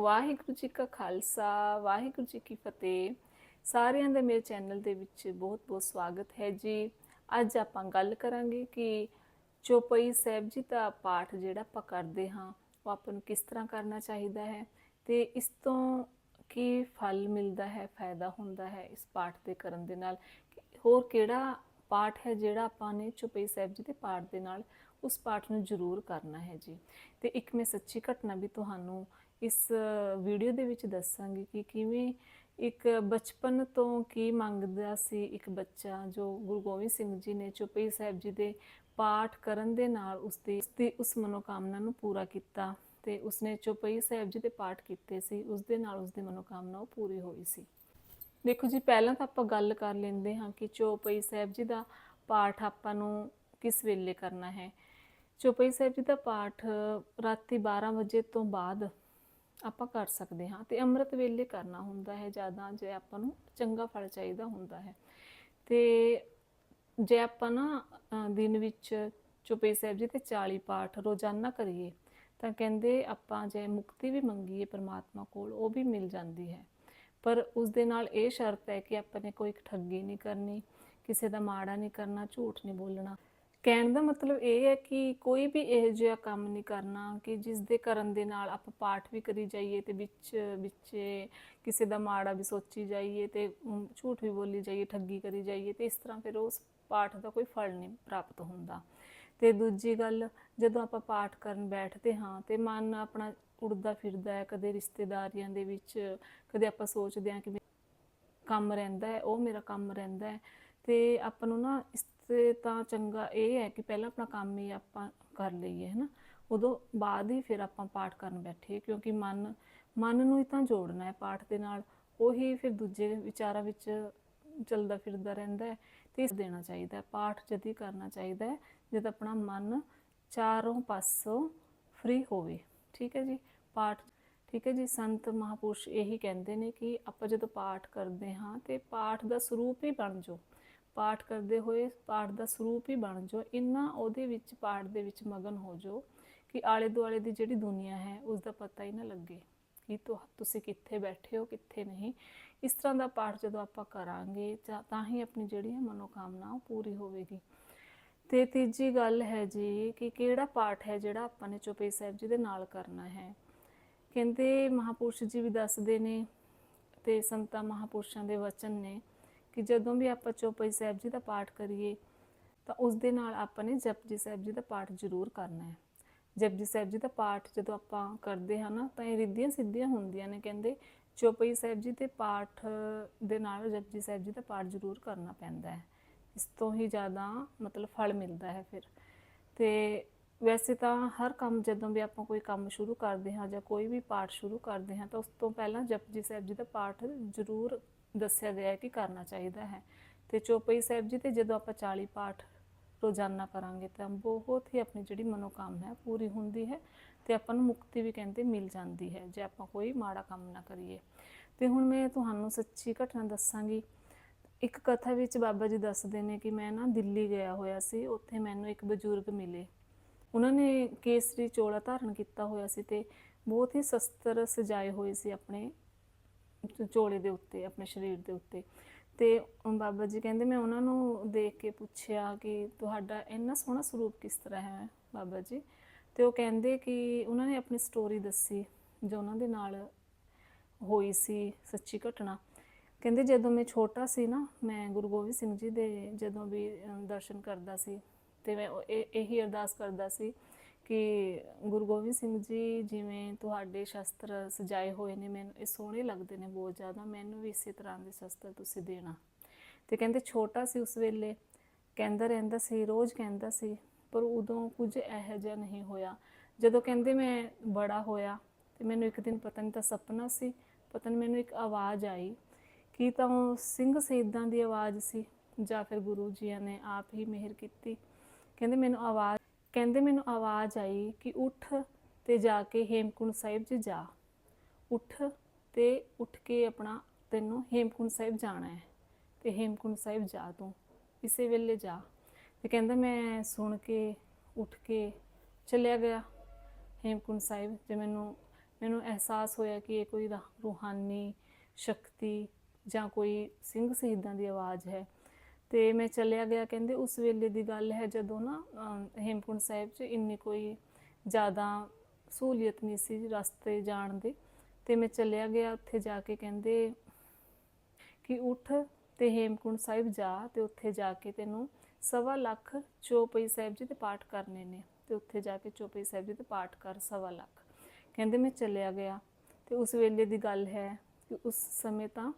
ਵਾਹਿਗੁਰੂ ਜੀ ਕਾ ਖਾਲਸਾ, ਵਾਹਿਗੁਰੂ ਜੀ ਕੀ ਫਤਿਹ। ਸਾਰਿਆਂ ਦਾ ਮੇਰੇ ਚੈਨਲ ਦੇ ਵਿੱਚ ਬਹੁਤ-ਬਹੁਤ ਸਵਾਗਤ ਹੈ ਜੀ। ਅੱਜ ਆਪਾਂ ਗੱਲ ਕਰਾਂਗੇ ਕਿ ਚੌਪਈ ਸਾਹਿਬ ਜੀ ਦਾ ਪਾਠ ਜਿਹੜਾ ਆਪਾਂ ਕਰਦੇ ਹਾਂ, ਉਹ ਆਪਾਂ ਨੂੰ ਕਿਸ ਤਰ੍ਹਾਂ ਕਰਨਾ ਚਾਹੀਦਾ ਹੈ ਤੇ ਇਸ ਤੋਂ ਕੀ ਫਲ ਮਿਲਦਾ ਹੈ, ਫਾਇਦਾ ਹੁੰਦਾ ਹੈ ਇਸ ਪਾਠ ਦੇ ਕਰਨ ਦੇ ਨਾਲ। ਹੋਰ ਕਿਹੜਾ ਪਾਠ ਹੈ ਜਿਹੜਾ ਆਪਾਂ ਨੇ ਚੌਪਈ ਸਾਹਿਬ ਜੀ ਦੇ ਪਾਠ ਦੇ ਨਾਲ ਉਸ ਪਾਠ ਨੂੰ ਜ਼ਰੂਰ ਕਰਨਾ ਹੈ ਜੀ। ਤੇ ਇੱਕ ਮੈਂ ਸੱਚੀ ਘਟਨਾ ਵੀ ਤੁਹਾਨੂੰ ਇਸ ਵੀਡੀਓ ਦੇ ਵਿੱਚ ਦੱਸਾਂਗੇ ਕਿ ਕਿਵੇਂ ਇੱਕ ਬਚਪਨ ਤੋਂ ਕੀ ਮੰਗਦਾ ਸੀ ਇੱਕ ਬੱਚਾ ਜੋ ਗੁਰੂ ਗੋਬਿੰਦ ਸਿੰਘ ਜੀ ਨੇ ਚੌਪਈ ਸਾਹਿਬ ਜੀ ਦੇ ਪਾਠ ਕਰਨ ਦੇ ਨਾਲ ਉਸਦੀ ਉਸਦੀ ਉਸ ਮਨੋਕਾਮਨਾ ਨੂੰ ਪੂਰਾ ਕੀਤਾ ਤੇ ਉਸਨੇ ਚੌਪਈ ਸਾਹਿਬ ਜੀ ਦੇ ਪਾਠ ਕੀਤੇ ਸੀ ਉਸ ਦੇ ਨਾਲ ਉਸਦੀ ਮਨੋਕਾਮਨਾ ਉਹ ਪੂਰੀ ਹੋਈ ਸੀ। ਦੇਖੋ ਜੀ, ਪਹਿਲਾਂ ਤਾਂ ਆਪਾਂ ਗੱਲ ਕਰ ਲੈਂਦੇ ਹਾਂ ਕਿ ਚੌਪਈ ਸਾਹਿਬ ਜੀ ਦਾ ਪਾਠ ਆਪਾਂ ਨੂੰ ਕਿਸ ਵੇਲੇ ਕਰਨਾ ਹੈ? ਚੌਪਈ ਸਾਹਿਬ ਜੀ ਦਾ ਪਾਠ ਰਾਤੀ 12 ਵਜੇ ਤੋਂ ਬਾਅਦ ਆਪਾਂ ਕਰ ਸਕਦੇ ਹਾਂ ਤੇ ਅੰਮ੍ਰਿਤ ਵੇਲੇ ਕਰਨਾ ਹੁੰਦਾ ਹੈ ਜ਼ਿਆਦਾ, ਜੇ ਆਪਾਂ ਨੂੰ ਚੰਗਾ ਫਲ ਚਾਹੀਦਾ ਹੁੰਦਾ ਹੈ। ਤੇ ਜੇ ਆਪਾਂ ਨਾ ਦਿਨ ਵਿੱਚ ਚੌਪਈ ਸਾਹਿਬ ਜੀ ਤੇ 40 ਪਾਠ ਰੋਜ਼ਾਨਾ ਕਰੀਏ, ਤਾਂ ਕਹਿੰਦੇ ਆਪਾਂ ਜੇ ਮੁਕਤੀ ਵੀ ਮੰਗੀਏ ਪਰਮਾਤਮਾ ਕੋਲ, ਉਹ ਵੀ ਮਿਲ ਜਾਂਦੀ ਹੈ। ਪਰ ਉਸ ਦੇ ਨਾਲ ਇਹ ਸ਼ਰਤ ਹੈ ਕਿ ਆਪਾਂ ਨੇ ਕੋਈ ਠੱਗੀ ਨਹੀਂ ਕਰਨੀ, ਕਿਸੇ ਦਾ ਮਾੜਾ ਨਹੀਂ ਕਰਨਾ, ਝੂਠ ਨਹੀਂ ਬੋਲਣਾ। ਕਹਿਣ ਦਾ ਮਤਲਬ ਇਹ ਹੈ ਕਿ ਕੋਈ ਵੀ ਇਹੋ ਜਿਹਾ ਕੰਮ ਨਹੀਂ ਕਰਨਾ ਕਿ ਜਿਸ ਦੇ ਕਰਨ ਦੇ ਨਾਲ ਆਪਾਂ ਪਾਠ ਵੀ ਕਰੀ ਜਾਈਏ ਤੇ ਵਿੱਚ ਵਿੱਚ ਕਿਸੇ ਦਾ ਮਾੜਾ ਵੀ ਸੋਚੀ ਜਾਈਏ ਤੇ ਝੂਠ ਵੀ ਬੋਲੀ ਜਾਈਏ, ਠੱਗੀ ਕਰੀ ਜਾਈਏ ਤੇ ਇਸ ਤਰ੍ਹਾਂ ਫਿਰ ਉਸ ਪਾਠ ਦਾ ਕੋਈ ਫਲ ਨਹੀਂ ਪ੍ਰਾਪਤ ਹੁੰਦਾ। ਤੇ ਦੂਜੀ ਗੱਲ, ਜਦੋਂ ਆਪਾਂ ਪਾਠ ਕਰਨ ਬੈਠਦੇ ਹਾਂ ਤੇ ਮਨ ਆਪਣਾ ਉੜਦਾ ਫਿਰਦਾ ਹੈ, ਕਦੇ ਰਿਸ਼ਤੇਦਾਰੀਆਂ ਦੇ ਵਿੱਚ, ਕਦੇ ਆਪਾਂ ਸੋਚਦੇ ਹਾਂ ਕਿ ਕੰਮ ਰਹਿੰਦਾ ਹੈ, ਉਹ ਮੇਰਾ ਕੰਮ ਰਹਿੰਦਾ ਹੈ ਤੇ ਆਪਾਂ ਨੂੰ ਨਾ ਇਸ ਤੇ ਤਾਂ ਚੰਗਾ ਇਹ ਹੈ ਕਿ ਪਹਿਲਾਂ ਆਪਣਾ ਕੰਮ ਹੀ ਆਪਾਂ ਕਰ ਲਈਏ ਹੈ ਨਾ ਉਦੋਂ ਬਾਅਦ ਹੀ ਫਿਰ ਆਪਾਂ ਪਾਠ ਕਰਨ ਬੈਠੇ, ਕਿਉਂਕਿ ਮਨ ਮਨ ਨੂੰ ਹੀ ਤਾਂ ਜੋੜਨਾ ਹੈ ਪਾਠ ਦੇ ਨਾਲ। ਉਹੀ ਫਿਰ ਦੂਜੇ ਵਿਚਾਰਾਂ ਵਿੱਚ ਚੱਲਦਾ ਫਿਰਦਾ ਰਹਿੰਦਾ ਹੈ ਤੇ ਇਸ ਦੇਣਾ ਚਾਹੀਦਾ ਹੈ। ਪਾਠ ਜਦ ਕਰਨਾ ਚਾਹੀਦਾ ਹੈ, ਜਦ ਆਪਣਾ ਮਨ ਚਾਰੋਂ ਪਾਸੋਂ ਫ੍ਰੀ ਹੋਵੇ। ਠੀਕ ਹੈ ਜੀ? ਪਾਠ, ਠੀਕ ਹੈ ਜੀ? ਸੰਤ ਮਹਾਪੁਰਸ਼ ਇਹੀ ਕਹਿੰਦੇ ਨੇ ਕਿ ਆਪਾਂ ਜਦੋਂ ਪਾਠ ਕਰਦੇ ਹਾਂ ਤੇ ਪਾਠ ਦਾ ਸਰੂਪ ਹੀ ਬਣ ਜਾਓ। ਪਾਠ ਕਰਦੇ ਹੋਏ ਪਾਠ ਦਾ ਸਰੂਪ ਹੀ ਬਣ ਜਾਓ। ਇੰਨਾ ਉਹਦੇ ਵਿੱਚ ਪਾਠ ਦੇ ਵਿੱਚ ਮਗਨ ਹੋ ਜਾਓ ਕਿ ਆਲੇ ਦੁਆਲੇ ਦੀ ਜਿਹੜੀ ਦੁਨੀਆ ਹੈ, ਉਸ ਦਾ ਪਤਾ ਹੀ ਨਾ ਲੱਗੇ ਕਿ ਤੁ- ਤੁਸੀਂ ਕਿੱਥੇ ਬੈਠੇ ਹੋ, ਕਿੱਥੇ ਨਹੀਂ। ਇਸ ਤਰ੍ਹਾਂ ਦਾ ਪਾਠ ਜਦੋਂ ਆਪਾਂ ਕਰਾਂਗੇ, ਤਾਂ- ਤਾਂ ਹੀ ਆਪਣੀ ਜਿਹੜੀ ਹੈ ਮਨੋਕਾਮਨਾ ਉਹ ਪੂਰੀ ਹੋਵੇਗੀ। ਤੇ ਤੀਜੀ ਗੱਲ ਹੈ ਜੀ ਕਿ ਕਿਹੜਾ ਪਾਠ ਹੈ ਜਿਹੜਾ ਆਪਾਂ ਨੇ ਚੌਪਈ ਸਾਹਿਬ ਜੀ ਦੇ ਨਾਲ ਕਰਨਾ ਹੈ? ਕਹਿੰਦੇ ਮਹਾਪੁਰਸ਼ ਜੀ ਵੀ ਦੱਸਦੇ ਨੇ ਤੇ ਸੰਤਾਂ ਮਹਾਪੁਰਸ਼ਾਂ ਦੇ ਵਚਨ ਨੇ। ਕਿ ਜਦੋਂ ਵੀ ਆਪਾਂ ਚੌਪਈ ਸਾਹਿਬ ਜੀ ਦਾ ਪਾਠ ਕਰੀਏ, ਤਾਂ ਉਸ ਦੇ ਨਾਲ ਆਪਾਂ ਨੇ ਜਪਜੀ ਸਾਹਿਬ ਜੀ ਦਾ ਪਾਠ ਜ਼ਰੂਰ ਕਰਨਾ ਹੈ। ਜਪਜੀ ਸਾਹਿਬ ਜੀ ਦਾ ਪਾਠ ਜਦੋਂ ਆਪਾਂ ਕਰਦੇ ਹਾਂ ਨਾ, ਤਾਂ ਇਹ ਰਿੱਧੀਆਂ ਸਿੱਧੀਆਂ ਹੁੰਦੀਆਂ ਨੇ, ਕਹਿੰਦੇ ਚੌਪਈ ਸਾਹਿਬ ਜੀ ਦੇ ਪਾਠ ਦੇ ਨਾਲ ਜਪਜੀ ਸਾਹਿਬ ਜੀ ਦਾ ਪਾਠ ਜ਼ਰੂਰ ਕਰਨਾ ਪੈਂਦਾ ਹੈ। ਇਸ ਤੋਂ ਹੀ ਜ਼ਿਆਦਾ ਮਤਲਬ ਫਲ ਮਿਲਦਾ ਹੈ ਫਿਰ। ਤੇ ਵੈਸੇ ਤਾਂ ਹਰ ਕੰਮ ਜਦੋਂ ਵੀ ਆਪਾਂ ਕੋਈ ਕੰਮ ਸ਼ੁਰੂ ਕਰਦੇ ਹਾਂ ਜਾਂ ਕੋਈ ਵੀ ਪਾਠ ਸ਼ੁਰੂ ਕਰਦੇ ਹਾਂ, ਤਾਂ ਉਸ ਤੋਂ ਪਹਿਲਾਂ ਜਪਜੀ ਸਾਹਿਬ ਜੀ ਦਾ ਪਾਠ ਜ਼ਰੂਰ ਦੱਸਿਆ ਗਿਆ ਹੈ ਕਿ ਕਰਨਾ ਚਾਹੀਦਾ ਹੈ। ਤੇ ਚੌਪਈ ਸਾਹਿਬ ਜੀ, ਤੇ ਜਦੋਂ ਆਪਾਂ 40 ਪਾਠ ਰੋਜ਼ਾਨਾ ਕਰਾਂਗੇ, ਤਾਂ ਬਹੁਤ ਹੀ ਆਪਣੀ ਜਿਹੜੀ ਮਨੋਕਾਮਨਾ ਪੂਰੀ ਹੁੰਦੀ ਹੈ ਤੇ ਆਪਾਂ ਨੂੰ ਮੁਕਤੀ ਵੀ ਕਹਿੰਦੇ ਮਿਲ ਜਾਂਦੀ ਹੈ, ਜੇ ਆਪਾਂ ਕੋਈ ਮਾੜਾ ਕੰਮ ਨਾ ਕਰੀਏ। ਤੇ ਹੁਣ ਮੈਂ ਤੁਹਾਨੂੰ ਸੱਚੀ ਘਟਨਾ ਦੱਸਾਂਗੀ। ਇੱਕ ਕਥਾ ਵਿੱਚ ਬਾਬਾ ਜੀ ਦੱਸਦੇ ਨੇ ਕਿ ਮੈਂ ਨਾ ਦਿੱਲੀ ਗਿਆ ਹੋਇਆ ਸੀ, ਉੱਥੇ ਮੈਨੂੰ ਇੱਕ ਬਜ਼ੁਰਗ ਮਿਲੇ। ਉਹਨਾਂ ਨੇ ਕੇਸਰੀ ਚੋਲਾ ਧਾਰਨ ਕੀਤਾ ਹੋਇਆ ਸੀ ਤੇ ਬਹੁਤ ਹੀ ਸ਼ਸਤਰ ਸਜਾਏ ਹੋਏ ਸੀ ਆਪਣੇ ਚੋਲੇ ਦੇ ਉੱਤੇ, ਆਪਣੇ ਸਰੀਰ ਦੇ ਉੱਤੇ। ਤੇ ਬਾਬਾ ਜੀ ਕਹਿੰਦੇ, ਮੈਂ ਉਹਨਾਂ ਨੂੰ ਦੇਖ ਕੇ ਪੁੱਛਿਆ ਕਿ ਤੁਹਾਡਾ ਇੰਨਾ ਸੋਹਣਾ ਸਰੂਪ ਕਿਸ ਤਰ੍ਹਾਂ ਹੈ ਬਾਬਾ ਜੀ? ਤੇ ਉਹ ਕਹਿੰਦੇ ਕਿ ਉਹਨਾਂ ਨੇ ਆਪਣੀ ਸਟੋਰੀ ਦੱਸੀ, ਜੋ ਉਹਨਾਂ ਦੇ ਨਾਲ ਹੋਈ ਸੀ ਸੱਚੀ ਘਟਨਾ। ਕਹਿੰਦੇ, ਜਦੋਂ ਮੈਂ ਛੋਟਾ ਸੀ ਨਾ, ਮੈਂ ਗੁਰੂ ਗੋਬਿੰਦ ਸਿੰਘ ਜੀ ਦੇ ਜਦੋਂ ਵੀ ਦਰਸ਼ਨ ਕਰਦਾ ਸੀ, ਤੇ ਮੈਂ ਇਹ- ਇਹੀ ਅਰਦਾਸ ਕਰਦਾ ਸੀ ਕਿ ਗੁਰੂ ਗੋਬਿੰਦ ਸਿੰਘ ਜੀ ਜਿਵੇਂ ਤੁਹਾਡੇ ਸ਼ਸਤਰ ਸਜਾਏ ਹੋਏ ਨੇ, ਮੈਨੂੰ ਇਹ ਸੋਹਣੇ ਲੱਗਦੇ ਨੇ ਬਹੁਤ ਜ਼ਿਆਦਾ, ਮੈਨੂੰ ਵੀ ਇਸੇ ਤਰ੍ਹਾਂ ਦੇ ਸ਼ਸਤਰ ਤੁਸੀਂ ਦੇਣਾ। ਤੇ ਕਹਿੰਦੇ ਛੋਟਾ ਸੀ ਉਸ ਵੇਲੇ, ਕਹਿੰਦਾ ਰਹਿੰਦਾ ਸੀ, ਰੋਜ਼ ਕਹਿੰਦਾ ਸੀ, ਪਰ ਉਦੋਂ ਕੁਝ ਇਹੋ ਜਿਹਾ ਨਹੀਂ ਹੋਇਆ। ਜਦੋਂ ਕਹਿੰਦੇ ਮੈਂ ਬੜਾ ਹੋਇਆ, ਤੇ ਮੈਨੂੰ ਇੱਕ ਦਿਨ ਪਤਾ ਨਹੀਂ ਤਾਂ ਸੁਪਨਾ ਸੀ, ਪਤਾ ਨਹੀਂ ਮੈਨੂੰ ਇੱਕ ਆਵਾਜ਼ ਆਈ ਕੀ ਤਾਂ ਉਹ ਸਿੰਘ ਸ਼ਹੀਦਾਂ ਦੀ ਆਵਾਜ਼ ਸੀ, ਜਾਂ ਫਿਰ ਗੁਰੂ ਜੀਆਂ ਨੇ ਆਪ ਹੀ ਮਿਹਰ ਕੀਤੀ। ਕਹਿੰਦੇ ਮੈਨੂੰ ਆਵਾਜ਼ ਕਹਿੰਦੇ ਮੈਨੂੰ ਆਵਾਜ਼ ਆਈ ਕਿ ਉੱਠ ਤੇ ਜਾ ਕੇ ਹੇਮਕੁੰਟ ਸਾਹਿਬ 'ਚ ਜਾ। ਉੱਠ ਤੇ ਉੱਠ ਕੇ ਆਪਣਾ ਤੈਨੂੰ ਹੇਮਕੁੰਟ ਸਾਹਿਬ ਜਾਣਾ ਹੈ ਤੇ ਹੇਮਕੁੰਟ ਸਾਹਿਬ ਜਾ ਤੂੰ, ਇਸੇ ਵੇਲੇ ਜਾ। ਤੇ ਕਹਿੰਦਾ ਮੈਂ ਸੁਣ ਕੇ ਉੱਠ ਕੇ ਚੱਲਿਆ ਗਿਆ ਹੇਮਕੁੰਟ ਸਾਹਿਬ ਜੇ ਮੈਨੂੰ ਮੈਨੂੰ ਅਹਿਸਾਸ ਹੋਇਆ ਕਿ ਇਹ ਕੋਈ ਰਾ- ਰੂਹਾਨੀ ਸ਼ਕਤੀ ਜਾਂ ਕੋਈ ਸਿੰਘ ਸ਼ਹੀਦਾਂ ਦੀ ਆਵਾਜ਼ ਹੈ। ਤੇ ਮੈਂ ਚੱਲਿਆ ਗਿਆ, ਕਹਿੰਦੇ ਉਸ ਵੇਲੇ ਦੀ ਗੱਲ ਹੈ ਜਦੋਂ ਨਾ ਹੇਮਕੁੰਟ ਸਾਹਿਬ 'ਚ ਇੰਨੀ ਕੋਈ ਜ਼ਿਆਦਾ ਸਹੂਲੀਅਤ ਨਹੀਂ ਸੀ ਰਸਤੇ ਜਾਣ ਦੀ। ਤੇ ਮੈਂ ਚੱਲਿਆ ਗਿਆ, ਉੱਥੇ ਜਾ ਕੇ ਕਹਿੰਦੇ ਕਿ ਉੱਠ ਤੇ ਹੇਮਕੁੰਟ ਸਾਹਿਬ ਜਾ ਤੇ ਉੱਥੇ ਜਾ ਕੇ ਤੈਨੂੰ ਸਵਾ ਲੱਖ ਚੌਪਈ ਸਾਹਿਬ ਜੀ ਦੇ ਪਾਠ ਕਰਨੇ ਨੇ। ਤੇ ਉੱਥੇ ਜਾ ਕੇ ਚੌਪਈ ਸਾਹਿਬ ਜੀ ਦੇ ਪਾਠ ਕਰ ਸਵਾ ਲੱਖ। ਕਹਿੰਦੇ ਮੈਂ ਚੱਲਿਆ ਗਿਆ ਤੇ ਉਸ ਵੇਲੇ ਦੀ ਗੱਲ ਹੈ ਕਿ ਉਸ ਸਮੇਂ ਤਾਂ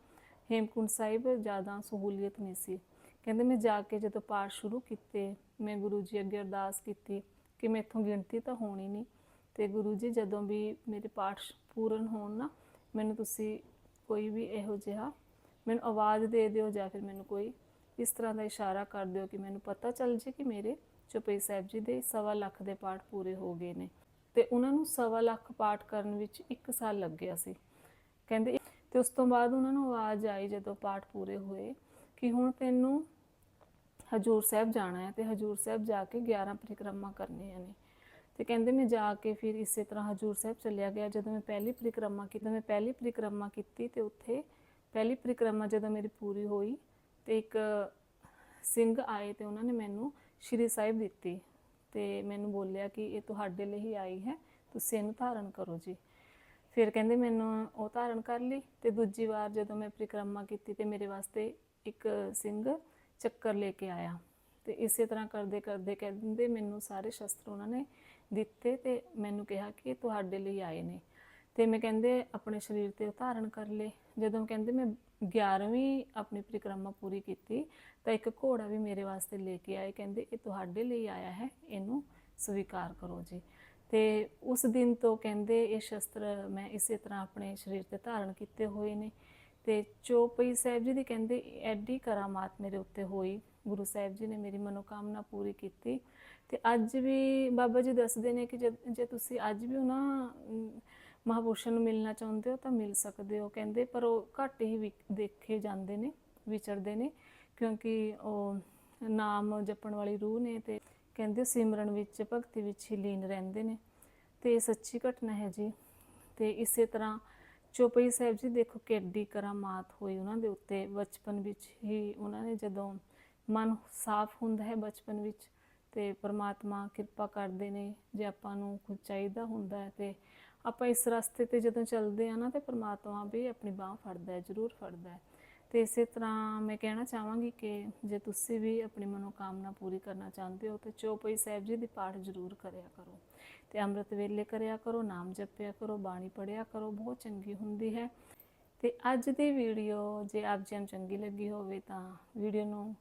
ਹੇਮਕੁੰਟ ਸਾਹਿਬ ਜ਼ਿਆਦਾ ਸਹੂਲੀਅਤ ਨਹੀਂ ਸੀ। ਕਹਿੰਦੇ ਮੈਂ ਜਾ ਕੇ ਜਦੋਂ ਪਾਠ ਸ਼ੁਰੂ ਕੀਤੇ, ਮੈਂ ਗੁਰੂ ਜੀ ਅੱਗੇ ਅਰਦਾਸ ਕੀਤੀ ਕਿ ਮੈਥੋਂ ਗਿਣਤੀ ਤਾਂ ਹੋਣੀ ਨਹੀਂ। ਤੇ ਗੁਰੂ ਜੀ ਜਦੋਂ ਵੀ ਮੇਰੇ ਪਾਠ ਪੂਰਨ ਹੋਣ ਨਾ, ਮੈਨੂੰ ਤੁਸੀਂ ਕੋਈ ਵੀ ਇਹੋ ਜਿਹਾ ਮੈਨੂੰ ਆਵਾਜ਼ ਦੇ ਦਿਓ ਜਾਂ ਫਿਰ ਮੈਨੂੰ ਕੋਈ ਇਸ ਤਰ੍ਹਾਂ ਦਾ ਇਸ਼ਾਰਾ ਕਰ ਦਿਓ ਕਿ ਮੈਨੂੰ ਪਤਾ ਚੱਲ ਜੇ ਕਿ ਮੇਰੇ ਚੁਪਈ ਸਾਹਿਬ ਜੀ ਦੇ ਸਵਾ ਲੱਖ ਦੇ ਪਾਠ ਪੂਰੇ ਹੋ ਗਏ ਨੇ। ਤੇ ਉਹਨਾਂ ਨੂੰ ਸਵਾ ਲੱਖ ਪਾਠ ਕਰਨ ਵਿੱਚ 1 ਸਾਲ ਲੱਗਿਆ ਸੀ। ਕਹਿੰਦੇ ਤੇ ਉਸ ਤੋਂ ਬਾਅਦ ਉਹਨਾਂ ਨੂੰ ਆਵਾਜ਼ ਆਈ ਜਦੋਂ ਪਾਠ ਪੂਰੇ ਹੋਏ। ਕਿ ਹੁਣ ਤੈਨੂੰ ਹਜੂਰ ਸਾਹਿਬ ਜਾਣਾ ਹੈ ਤੇ ਹਜੂਰ ਸਾਹਿਬ ਜਾ ਕੇ 11 ਪਰਿਕਰਮਾ ਕਰਨੀਆਂ ਨੇ। ਤੇ ਕਹਿੰਦੇ ਮੈਂ ਜਾ ਕੇ ਫਿਰ ਇਸੇ ਤਰ੍ਹਾਂ ਹਜੂਰ ਸਾਹਿਬ ਚੱਲਿਆ ਗਿਆ। ਜਦੋਂ ਮੈਂ ਪਹਿਲੀ ਪਰਿਕਰਮਾ ਕੀਤੀ, ਮੈਂ ਪਹਿਲੀ ਪਰਿਕਰਮਾ ਕੀਤੀ ਤੇ ਉੱਥੇ ਪਹਿਲੀ ਪਰਿਕਰਮਾ ਜਦੋਂ ਮੇਰੀ ਪੂਰੀ ਹੋਈ ਤੇ ਇੱਕ ਸਿੰਘ ਆਏ ਤੇ ਉਹਨਾਂ ਨੇ ਮੈਨੂੰ ਸ਼੍ਰੀ ਸਾਹਿਬ ਦਿੱਤੀ ਤੇ ਮੈਨੂੰ ਬੋਲਿਆ ਕਿ ਇਹ ਤੁਹਾਡੇ ਲਈ ਹੀ ਆਈ ਹੈ, ਤੁਸੀਂ ਇਹਨੂੰ ਧਾਰਨ ਕਰੋ ਜੀ। ਫਿਰ ਕਹਿੰਦੇ ਮੈਨੂੰ ਉਹ ਧਾਰਨ ਕਰ ਲਈ ਤੇ ਦੂਜੀ ਵਾਰ ਜਦੋਂ ਮੈਂ ਪਰਿਕਰਮਾ ਕੀਤੀ ਤੇ ਮੇਰੇ ਵਾਸਤੇ ਇੱਕ ਸਿੰਘ ਚੱਕਰ ਲੈ ਕੇ ਆਇਆ ਤੇ ਇਸੇ ਤਰ੍ਹਾਂ ਕਰਦੇ ਕਰਦੇ, ਕਹਿੰਦੇ ਮੈਨੂੰ ਸਾਰੇ ਸ਼ਸਤਰ ਉਹਨਾਂ ਨੇ ਦਿੱਤੇ ਤੇ ਮੈਨੂੰ ਕਿਹਾ ਕਿ ਇਹ ਤੁਹਾਡੇ ਲਈ ਆਏ ਨੇ। ਤੇ ਮੈਂ ਕਹਿੰਦੇ ਆਪਣੇ ਸਰੀਰ ਤੇ ਉਹ ਧਾਰਨ ਕਰ ਲਏ। ਜਦੋਂ ਕਹਿੰਦੇ ਮੈਂ 11ਵੀਂ ਆਪਣੀ ਪਰਿਕਰਮਾ ਪੂਰੀ ਕੀਤੀ ਤਾਂ ਇੱਕ ਘੋੜਾ ਵੀ ਮੇਰੇ ਵਾਸਤੇ ਲੈ ਕੇ ਆਏ। ਕਹਿੰਦੇ ਇਹ ਤੁਹਾਡੇ ਲਈ ਆਇਆ ਹੈ, ਇਹਨੂੰ ਸਵੀਕਾਰ ਕਰੋ ਜੀ। ਤੇ ਉਸ ਦਿਨ ਤੋਂ ਕਹਿੰਦੇ ਇਹ ਸ਼ਸਤਰ ਮੈਂ ਇਸੇ ਤਰ੍ਹਾਂ ਆਪਣੇ ਸਰੀਰ ਤੇ ਧਾਰਨ ਕੀਤੇ ਹੋਏ ਨੇ। ਤੇ ਚੋਪਈ ਸਾਹਿਬ ਜੀ ਦੀ ਕਹਿੰਦੇ ਐਡੀ ਕਰਾਮਾਤ ਮੇਰੇ ਉੱਤੇ ਹੋਈ ਗੁਰੂ ਸਾਹਿਬ ਜੀ ਨੇ ਮੇਰੀ ਮਨੋਕਾਮਨਾ ਪੂਰੀ ਕੀਤੀ ਤੇ ਅੱਜ ਵੀ ਬਾਬਾ ਜੀ ਦੱਸਦੇ ਨੇ ਕਿ ਜੇ ਜੇ ਤੁਸੀਂ ਅੱਜ ਵੀ ਉਹਨਾਂ ਅਮ, ਮਹਾਪੁਰਸ਼ਾਂ ਨੂੰ ਮਿਲਣਾ ਚਾਹੁੰਦੇ ਹੋ ਤਾਂ ਮਿਲ ਸਕਦੇ ਹੋ ਕਹਿੰਦੇ ਪਰ ਉਹ ਘੱਟ ਹੀ ਵਿਕ- ਦੇਖੇ ਜਾਂਦੇ ਨੇ ਵਿਚਰਦੇ ਨੇ ਕਿਉਂਕਿ ਉਹ ਨਾਮ ਜਪਣ ਵਾਲੀ ਰੂਹ ਨੇ ਤੇ ਕਹਿੰਦੇ ਸਿਮਰਨ ਵਿੱਚ ਭਗਤੀ ਵਿੱਚ ਹੀ ਲੀਨ ਰਹਿੰਦੇ ਨੇ ਤੇ ਇਹ ਸੱਚੀ ਘਟਨਾ ਹੈ ਜੀ ਤੇ ਇਸੇ ਤਰ੍ਹਾਂ ਚੌਪਈ ਸਾਹਿਬ ਜੀ, ਦੇਖੋ ਕਿੱਡੀ ਕਰਾਮਾਤ ਹੋਈ ਉਹਨਾਂ ਦੇ ਉੱਤੇ। ਬਚਪਨ ਵਿੱਚ ਹੀ ਉਹਨਾਂ ਨੇ ਜਦੋਂ ਮਨ ਸਾਫ਼ ਹੁੰਦਾ ਹੈ ਬਚਪਨ ਵਿੱਚ ਤੇ ਪ੍ਰਮਾਤਮਾ ਕਿਰਪਾ ਕਰਦੇ ਨੇ, ਜੇ ਆਪਾਂ ਨੂੰ ਕੁਝ ਚਾਹੀਦਾ ਹੁੰਦਾ ਹੈ ਤੇ ਆਪਾਂ ਇਸ ਰਸਤੇ ਤੇ ਜਦੋਂ ਚੱਲਦੇ ਆ ਨਾ ਤੇ ਪ੍ਰਮਾਤਮਾ ਵੀ ਆਪਣੀ ਬਾਹ ਫੜਦਾ ਹੈ, ਜ਼ਰੂਰ ਫੜਦਾ ਹੈ। ਤੇ ਇਸੇ ਤਰ੍ਹਾਂ ਮੈਂ ਕਹਿਣਾ ਚਾਹਾਂਗੀ ਕਿ ਜੇ ਤੁਸੀਂ ਵੀ ਆਪਣੀ ਮਨੋਕਾਮਨਾ ਪੂਰੀ ਕਰਨਾ ਚਾਹੁੰਦੇ ਹੋ ਤੇ ਚੌਪਈ ਸਾਹਿਬ ਜੀ ਦੀ ਪਾਠ ਜ਼ਰੂਰ ਕਰਿਆ ਕਰੋ। ਤੇ ਅੰਮ੍ਰਿਤ ਵੇਲੇ ਕਰਿਆ ਕਰੋ, ਨਾਮ ਜਪਿਆ ਕਰੋ, ਬਾਣੀ ਪੜਿਆ ਕਰੋ, ਬਹੁਤ ਚੰਗੀ ਹੁੰਦੀ ਹੈ। ਤੇ ਅੱਜ ਦੀ ਵੀਡੀਓ ਜੇ ਆਪ ਜੀ ਨੂੰ ਚੰਗੀ ਲੱਗੀ ਹੋਵੇ ਤਾਂ ਵੀਡੀਓ ਨੂੰ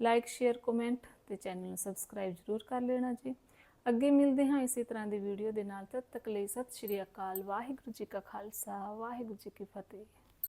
ਲਾਈਕ, ਸ਼ੇਅਰ, ਕਮੈਂਟ ਤੇ ਚੈਨਲ ਨੂੰ ਸਬਸਕ੍ਰਾਈਬ ਜ਼ਰੂਰ ਕਰ ਲੈਣਾ ਜੀ। ਅੱਗੇ ਮਿਲਦੇ ਹਾਂ ਇਸੇ ਤਰ੍ਹਾਂ ਦੀ ਵੀਡੀਓ ਦੇ ਨਾਲ, ਤਦ ਤੱਕ ਲਈ ਸਤਿ ਸ਼੍ਰੀ ਅਕਾਲ, ਵਾਹਿਗੁਰੂ ਜੀ ਕਾ ਖਾਲਸਾ, ਵਾਹਿਗੁਰੂ ਜੀ ਕੀ ਫਤਿਹ।